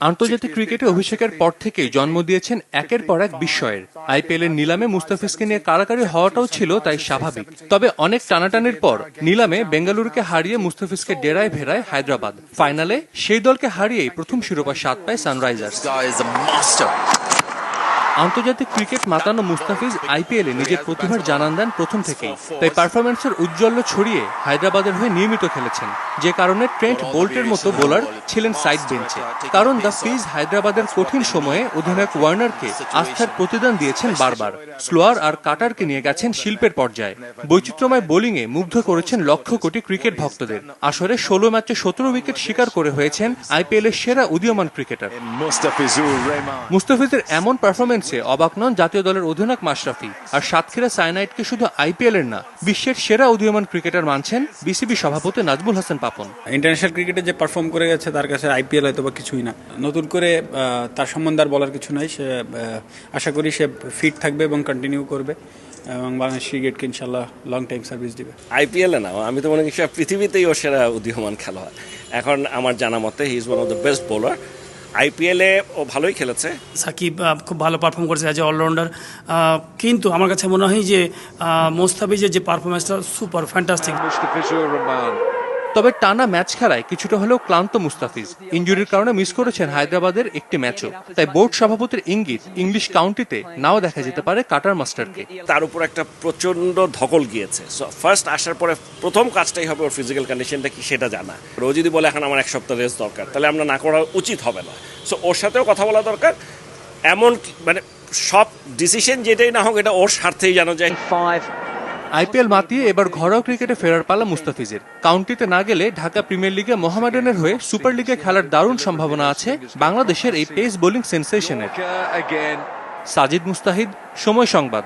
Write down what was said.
আন্তর্জাতিক ক্রিকেটে অভিষেকের পর থেকেই জন্ম দিয়েছেন একের পর এক বিস্ময়ের আইপিএল এর নিলামে মুস্তাফিজকে নিয়ে কারাকারি হওয়াটাও ছিল তাই স্বাভাবিক তবে অনেক টানাটানির পর নিলামে বেঙ্গালুরুকে হারিয়ে মুস্তাফিজকে ডেরায় ভেড়ায় হায়দ্রাবাদ ফাইনালে সেই দলকে হারিয়েই প্রথম শিরোপা স্বাদ পায় সানরাইজার্স আন্তর্জাতিক ক্রিকেট মাতানো মুস্তাফিজ আইপিএলে নিজের প্রতিভার জানান দেন প্রথম থেকেই। তাই পারফরম্যান্সের উজ্জ্বল্য ছড়িয়ে হায়দ্রাবাদের হয়ে নিয়মিত খেলেছেন। যে কারণে ট্রেন্ট বোল্টের মতো বোলার ছিলেন সাইড বেঞ্চে। কারণ দ্য ফিজ হায়দ্রাবাদের কঠিন সময়ে অধিনায়ক ওয়ার্নারকে আস্থার প্রতিদান দিয়েছেন বারবার। স্লোয়ার আর কাটারকে নিয়ে গেছেন শিল্পের পর্যায়ে। বৈচিত্র্যময় বোলিংয়ে মুগ্ধ করেছেন লক্ষ কোটি ক্রিকেট ভক্তদের। আসরে ষোলো ম্যাচে সতেরো উইকেট শিকার করে হয়েছেন আইপিএলের সেরা উদীয়মান ক্রিকেটার। মুস্তাফিজের এমন পারফরমেন্সে অবাক নন জাতীয় দলের অধিনায়ক মাশরাফি। আর সাতক্ষীরা সাইনাইটকে শুধু আইপিএল এর না বিশ্বের সেরা উদীয়মান ক্রিকেটার মানছেন বিসিবি সভাপতি নাজমুল হাসান পাপন। ইন্টারন্যাশনাল ক্রিকেটে যে পারফর্ম করে গেছে তার কাছে আইপিএল হয়তো বা কিছুই না। নতুন করে তার সম্বন্ধে আর বলার কিছু নাই। সে আশা করি সে ফিট থাকবে এবং কন্টিনিউ করবে। এবং বাংলাদেশ ক্রিকেটকে ইনশাল্লাহ লং টাইম সার্ভিস দিবে। আইপিএলে না আমি তো মনে করি পৃথিবীতেই ও সেরা উদীয়মান খেলোয়াড়। এখন আমার জানা মতে he is one of the best bowler আইপিএলে ও ভালোই খেলেছে? সাকিব খুব ভালো পারফর্ম করেছে অ্যাজ এ অলরাউন্ডার কিন্তু আমার কাছে মনে হয় যে মোস্তাফিজের যে পারফরমেন্সটা সুপার ফ্যান্টাস্টিক. তবে টানা ম্যাচ খেলায় কিছুটা হলেও ক্লান্ত মুস্তাফিজ। ইঞ্জুরির কারণে মিস করেছেন হায়দ্রাবাদের একটি ম্যাচও। তাই বোর্ড সভাপতির ইঙ্গিত ইংলিশ কাউন্টিতে নাও দেখা যেতে পারে কাটার মাস্টারকে। তার উপর একটা প্রচণ্ড ধকল গিয়েছে। ফার্স্ট আসার পরে প্রথম কাজটাই হবে ওর ফিজিক্যাল কন্ডিশনটা কি সেটা জানা। ও যদি বলে এখন আমার এক সপ্তাহ রেস্ট দরকার তাহলে আমরা না করা উচিত হবে না। সো ওর সাথেও কথা বলা দরকার। এমন মানে সব ডিসিশন যেটাই না হোক এটা ওর স্বার্থেই জানা যায়। আইপিএল মাতিয়ে এবার ঘরোয়া ক্রিকেটে ফেরার পালা মুস্তাফিজের। কাউন্টিতে না গেলে ঢাকা প্রিমিয়ার লিগে মোহামেডানের হয়ে সুপার লিগে খেলার দারুণ সম্ভাবনা আছে বাংলাদেশের এই পেস বোলিং সেন্সেশনের সাজিদ মুস্তাহিদ, সময় সংবাদ।